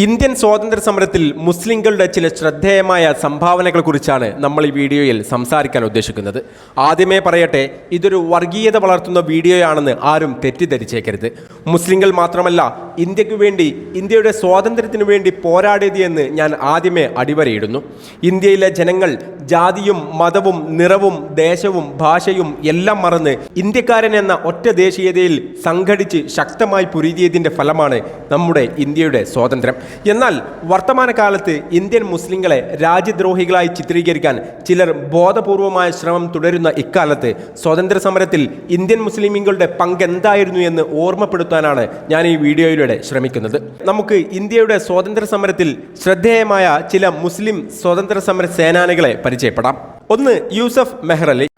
Indian സ്വാതന്ത്ര്യ സമരത്തിൽ മുസ്ലിങ്ങളുടെ ചില ശ്രദ്ധേയമായ സംഭാവനകളെക്കുറിച്ചാണ് നമ്മൾ ഈ വീഡിയോയിൽ സംസാരിക്കാൻ ഉദ്ദേശിക്കുന്നത്. ആദ്യമേ പറയട്ടെ ഇതൊരു വർഗീയത വളർത്തുന്ന വീഡിയോയാണെന്ന് ആരും തെറ്റിദ്ധരിച്ചേക്കരുത്. മുസ്ലിങ്ങൾ മാത്രമല്ല ഇന്ത്യയ്ക്ക് വേണ്ടി ഇന്ത്യയുടെ സ്വാതന്ത്ര്യത്തിനു വേണ്ടി പോരാടിയത് എന്ന് ഞാൻ ആദ്യമേ അടിവരയിടുന്നു. ഇന്ത്യയിലെ ജനങ്ങൾ ജാതിയും മതവും നിറവും ദേശവും ഭാഷയും എല്ലാം മറന്ന് ഇന്ത്യക്കാരൻ എന്ന ഒറ്റ ദേശീയതയിൽ സംഘടിച്ച് ശക്തമായി പുരുതിയതിന്റെ ഫലമാണ് നമ്മുടെ ഇന്ത്യയുടെ സ്വാതന്ത്ര്യം. എന്നാൽ വർത്തമാനകാലത്ത് ഇന്ത്യൻ മുസ്ലിങ്ങളെ രാജ്യദ്രോഹികളായി ചിത്രീകരിക്കാൻ ചിലർ ബോധപൂർവമായ ശ്രമം തുടരുന്ന ഇക്കാലത്ത് സ്വാതന്ത്ര്യ സമരത്തിൽ ഇന്ത്യൻ മുസ്ലിമീങ്ങളുടെ പങ്ക് എന്തായിരുന്നു എന്ന് ഓർമ്മപ്പെടുത്താനാണ് ഞാൻ ഈ വീഡിയോയിലൂടെ ശ്രമിക്കുന്നത്. നമുക്ക് ഇന്ത്യയുടെ സ്വാതന്ത്ര്യ സമരത്തിൽ ശ്രദ്ധേയമായ ചില മുസ്ലിം സ്വാതന്ത്ര്യ സമര സേനാനികളെ പരിചയപ്പെടാം. ഒന്ന് യൂസഫ് മെഹ്റലി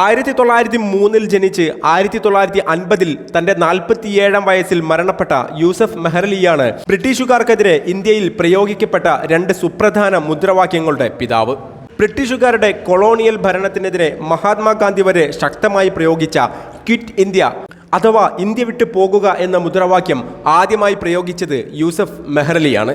ആയിരത്തി തൊള്ളായിരത്തി മൂന്നിൽ ജനിച്ച് ആയിരത്തി തൊള്ളായിരത്തി അൻപതിൽ തന്റെ നാൽപ്പത്തിയേഴാം വയസ്സിൽ മരണപ്പെട്ട യൂസഫ് മെഹ്റലിയാണ് ബ്രിട്ടീഷുകാർക്കെതിരെ ഇന്ത്യയിൽ പ്രയോഗിക്കപ്പെട്ട രണ്ട് സുപ്രധാന മുദ്രാവാക്യങ്ങളുടെ പിതാവ്. ബ്രിട്ടീഷുകാരുടെ കൊളോണിയൽ ഭരണത്തിനെതിരെ മഹാത്മാഗാന്ധി വരെ ശക്തമായി പ്രയോഗിച്ച ക്വിറ്റ് ഇന്ത്യ അഥവാ ഇന്ത്യ വിട്ടു പോകുക എന്ന മുദ്രാവാക്യം ആദ്യമായി പ്രയോഗിച്ചത് യൂസഫ് മെഹ്റലിയാണ്.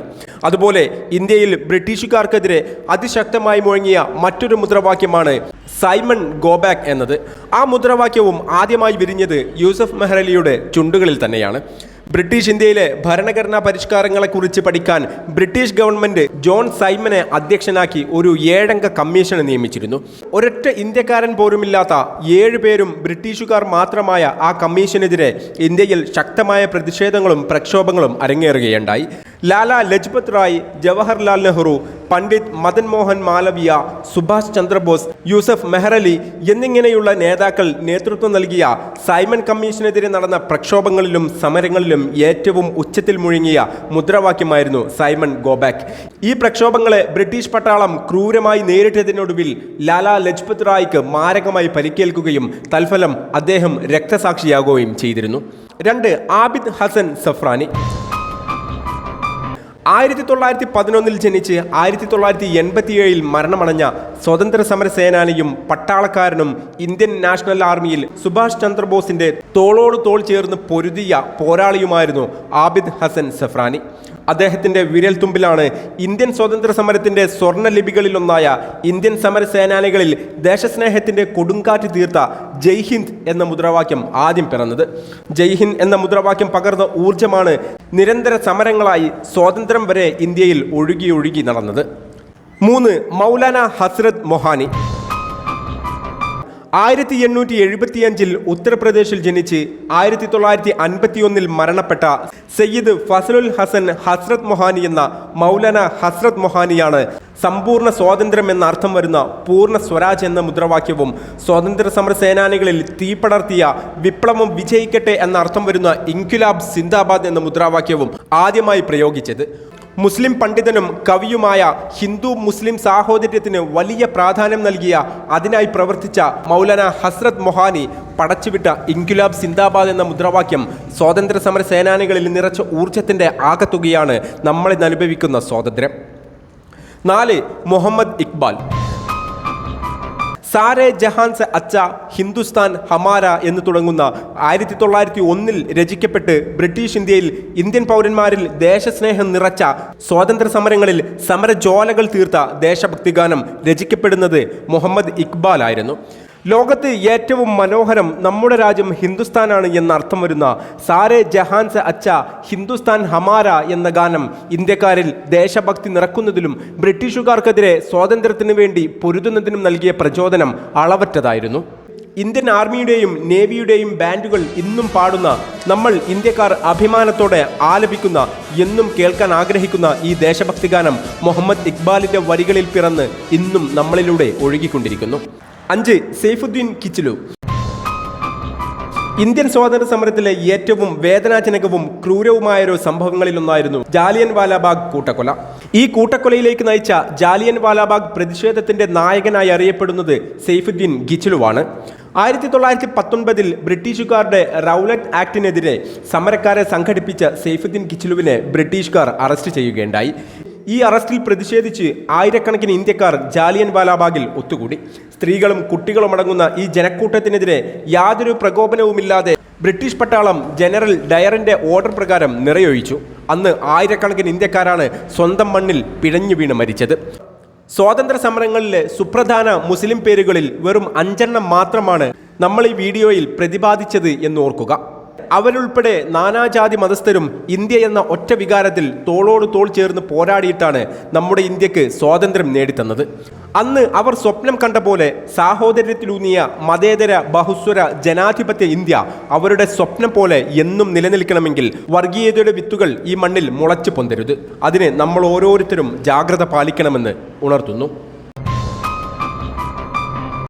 അതുപോലെ ഇന്ത്യയിൽ ബ്രിട്ടീഷുകാർക്കെതിരെ അതിശക്തമായി മുഴങ്ങിയ മറ്റൊരു മുദ്രാവാക്യമാണ് സൈമൺ ഗോബാക്ക് എന്നത്. ആ മുദ്രാവാക്യവും ആദ്യമായി വിരിഞ്ഞത് യൂസഫ് മെഹ്റലിയുടെ ചുണ്ടുകളിൽ തന്നെയാണ്. ബ്രിട്ടീഷ് ഇന്ത്യയിലെ ഭരണഘടനാ പരിഷ്കാരങ്ങളെക്കുറിച്ച് പഠിക്കാൻ ബ്രിട്ടീഷ് ഗവൺമെന്റ് ജോൺ സൈമനെ അധ്യക്ഷനാക്കി ഒരു ഏഴംഗ കമ്മീഷനെ നിയമിച്ചിരുന്നു. ഒരൊറ്റ ഇന്ത്യക്കാരൻ പോലുമില്ലാത്ത ഏഴ് പേരും ബ്രിട്ടീഷുകാർ മാത്രമായ ആ കമ്മീഷനെതിരെ ഇന്ത്യയിൽ ശക്തമായ പ്രതിഷേധങ്ങളും പ്രക്ഷോഭങ്ങളും അരങ്ങേറുകയുണ്ടായി. ലാലാ ലജ്പത് റായ് ജവഹർലാൽ നെഹ്റു പണ്ഡിറ്റ് മദൻ മോഹൻ മാലവിയ സുഭാഷ് ചന്ദ്രബോസ് യൂസഫ് മെഹ്റലി എന്നിങ്ങനെയുള്ള നേതാക്കൾ നേതൃത്വം നൽകിയ സൈമൺ കമ്മീഷനെതിരെ നടന്ന പ്രക്ഷോഭങ്ങളിലും സമരങ്ങളിലും ഏറ്റവും ഉച്ചത്തിൽ മുഴുങ്ങിയ മുദ്രാവാക്യമായിരുന്നു സൈമൺ ഗോബാക്ക് ഈ പ്രക്ഷോഭങ്ങളെ ബ്രിട്ടീഷ് പട്ടാളം ക്രൂരമായി നേരിട്ടതിനൊടുവിൽ ലാലാ ലജ്പത് റായ്ക്ക് മാരകമായി പരിക്കേൽക്കുകയും തൽഫലം അദ്ദേഹം രക്തസാക്ഷിയാകുകയും ചെയ്തിരുന്നു. രണ്ട് ആബിദ് ഹസൻ സഫ്രാനി. ആയിരത്തി തൊള്ളായിരത്തി പതിനൊന്നിൽ ജനിച്ച് ആയിരത്തി തൊള്ളായിരത്തി എൺപത്തിയേഴിൽ മരണമടഞ്ഞ സ്വതന്ത്ര സമര സേനാനിയും പട്ടാളക്കാരനും ഇന്ത്യൻ നാഷണൽ ആർമിയിൽ സുഭാഷ് ചന്ദ്രബോസിന്റെ തോളോട് തോൾ ചേർന്ന് പൊരുതിയ പോരാളിയുമായിരുന്നു ആബിദ് ഹസൻ സഫ്രാനി. അദ്ദേഹത്തിന്റെ വിരൽത്തുമ്പിലാണ് ഇന്ത്യൻ സ്വാതന്ത്ര്യ സമരത്തിന്റെ സ്വർണലിപികളിലൊന്നായ ഇന്ത്യൻ സമരസേനാനികളിൽ ദേശസ്നേഹത്തിന്റെ കൊടുങ്കാറ്റ് തീർത്ത ജയ് ഹിന്ദ് എന്ന മുദ്രാവാക്യം ആദ്യം പിറന്നത്. ജയ് ഹിന്ദ് എന്ന മുദ്രാവാക്യം പകർന്ന ഊർജമാണ് നിരന്തര സമരങ്ങളായി സ്വാതന്ത്ര്യം വരെ ഇന്ത്യയിൽ ഒഴുകി ഒഴുകി നടന്നത്. മൂന്ന് മൗലാന ഹസ്രത് മൊഹാനി. ആയിരത്തി എണ്ണൂറ്റി എഴുപത്തിയഞ്ചിൽ ഉത്തർപ്രദേശിൽ ജനിച്ച് ആയിരത്തി തൊള്ളായിരത്തി അൻപത്തിയൊന്നിൽ മരണപ്പെട്ട സയ്യിദ് ഫസലുൽ ഹസൻ ഹസ്രത് മൊഹാനി എന്ന മൗലാന ഹസ്രത് മൊഹാനിയാണ് സമ്പൂർണ സ്വാതന്ത്ര്യം എന്ന അർത്ഥം വരുന്ന പൂർണ സ്വരാജ് എന്ന മുദ്രാവാക്യവും സ്വാതന്ത്ര്യ സമര സേനാനികളിൽ തീപടർത്തിയ വിപ്ലവം വിജയിക്കട്ടെ എന്ന അർത്ഥം വരുന്ന ഇൻക്യുലാബ് സിന്ദാബാദ് എന്ന മുദ്രാവാക്യവും ആദ്യമായി പ്രയോഗിച്ചത്. മുസ്ലിം പണ്ഡിതനും കവിയുമായ ഹിന്ദു മുസ്ലിം സാഹോദര്യത്തിന് വലിയ പ്രാധാന്യം നൽകിയ അതിനായി പ്രവർത്തിച്ച മൗലാന ഹസ്രത് മൊഹാനി പടച്ചുവിട്ട ഇൻഗുലാബ് സിന്ദാബാദ് എന്ന മുദ്രാവാക്യം സ്വാതന്ത്ര്യ സമര സേനാനികളിൽ നിറച്ച ഊർജത്തിന്റെ ആകത്തുകയാണ് നമ്മളിന്ന് അനുഭവിക്കുന്ന സ്വാതന്ത്ര്യം. നാല് മുഹമ്മദ് ഇക്ബാൽ. സാരെ ജഹാൻ സെ അച്ച ഹിന്ദുസ്ഥാൻ ഹമാര എന്ന് തുടങ്ങുന്ന ആയിരത്തി തൊള്ളായിരത്തി ഒന്നിൽ രചിക്കപ്പെട്ട് ബ്രിട്ടീഷ് ഇന്ത്യയിൽ ഇന്ത്യൻ പൗരന്മാരിൽ ദേശസ്നേഹം നിറച്ച സ്വാതന്ത്ര്യ സമരങ്ങളിൽ സമരജ്വാലകൾ തീർത്ത ദേശഭക്തി ഗാനം രചിക്കപ്പെടുന്നത് മുഹമ്മദ് ഇക്ബാൽ ആയിരുന്നു ലോകത്ത് ഏറ്റവും മനോഹരം നമ്മുടെ രാജ്യം ഹിന്ദുസ്ഥാനാണ് എന്നർത്ഥം വരുന്ന സാരെ ജഹാൻ സെ അച്ച ഹിന്ദുസ്ഥാൻ ഹമാര എന്ന ഗാനം ഇന്ത്യക്കാരിൽ ദേശഭക്തി നിറക്കുന്നതിലും ബ്രിട്ടീഷുകാർക്കെതിരെ സ്വാതന്ത്ര്യത്തിനു വേണ്ടി പൊരുതുന്നതിനും നൽകിയ പ്രചോദനം അളവറ്റതായിരുന്നു. ഇന്ത്യൻ ആർമിയുടെയും നേവിയുടെയും ബാൻഡുകൾ ഇന്നും പാടുന്ന നമ്മൾ ഇന്ത്യക്കാർ അഭിമാനത്തോടെ ആലപിക്കുന്ന എന്നും കേൾക്കാൻ ആഗ്രഹിക്കുന്ന ഈ ദേശഭക്തി ഗാനം മുഹമ്മദ് ഇക്ബാലിന്റെ വരികളിൽ പിറന്ന് ഇന്നും നമ്മളിലൂടെ ഒഴുകിക്കൊണ്ടിരിക്കുന്നു. അഞ്ച് സെയ്ഫുദ്ദീൻ കിച്ചിലു. ഇന്ത്യൻ സ്വാതന്ത്ര്യ സമരത്തിലെ ഏറ്റവും വേദനാജനകവും ക്രൂരവുമായൊരു സംഭവങ്ങളിലൊന്നായിരുന്നു ജാലിയൻ വാലാബാഗ് കൂട്ടക്കൊല. ഈ കൂട്ടക്കൊലയിലേക്ക് നയിച്ച ജാലിയൻ വാലാബാഗ് പ്രതിഷേധത്തിന്റെ നായകനായി അറിയപ്പെടുന്നത് സെയ്ഫുദ്ദീൻ ഗിച്ചിലുവാണ് ആയിരത്തി തൊള്ളായിരത്തി പത്തൊൻപതിൽ ബ്രിട്ടീഷുകാരുടെ റൗലറ്റ് ആക്ടിനെതിരെ സമരക്കാരെ സംഘടിപ്പിച്ച സെയ്ഫുദ്ദീൻ കിച്ചിലുവിനെ ബ്രിട്ടീഷുകാർ അറസ്റ്റ് ചെയ്യുകയുണ്ടായി. ഈ അറസ്റ്റിൽ പ്രതിഷേധിച്ച് ആയിരക്കണക്കിന് ഇന്ത്യക്കാർ ജാലിയൻ വാലാബാഗിൽ ഒത്തുകൂടി. സ്ത്രീകളും കുട്ടികളും അടങ്ങുന്ന ഈ ജനക്കൂട്ടത്തിനെതിരെ യാതൊരു പ്രകോപനവുമില്ലാതെ ബ്രിട്ടീഷ് പട്ടാളം ജനറൽ ഡയറിന്റെ ഓർഡർ പ്രകാരം നിറയൊഴിച്ചു. അന്ന് ആയിരക്കണക്കിന് ഇന്ത്യക്കാരാണ് സ്വന്തം മണ്ണിൽ പിഴഞ്ഞു വീണ് മരിച്ചത്. സ്വാതന്ത്ര്യ സമരങ്ങളിലെ സുപ്രധാന മുസ്ലിം പേരുകളിൽ വെറും അഞ്ചെണ്ണം മാത്രമാണ് നമ്മൾ ഈ വീഡിയോയിൽ പ്രതിപാദിച്ചത് എന്ന് ഓർക്കുക. അവരുൾപ്പെടെ നാനാജാതി മതസ്ഥരും ഇന്ത്യ എന്ന ഒറ്റ വികാരത്തിൽ തോളോട് തോൾ ചേർന്ന് പോരാടിയിട്ടാണ് നമ്മുടെ ഇന്ത്യയ്ക്ക് സ്വാതന്ത്ര്യം നേടിത്തന്നത്. അന്ന് അവർ സ്വപ്നം കണ്ട പോലെ സാഹോദര്യത്തിലൂന്നിയ മതേതര ബഹുസ്വര ജനാധിപത്യ ഇന്ത്യ അവരുടെ സ്വപ്നം പോലെ എന്നും നിലനിൽക്കണമെങ്കിൽ വർഗീയതയുടെ വിത്തുകൾ ഈ മണ്ണിൽ മുളച്ചു പൊന്തരുത്. അതിന് നമ്മൾ ഓരോരുത്തരും ജാഗ്രത പാലിക്കണമെന്ന് ഉണർത്തുന്നു.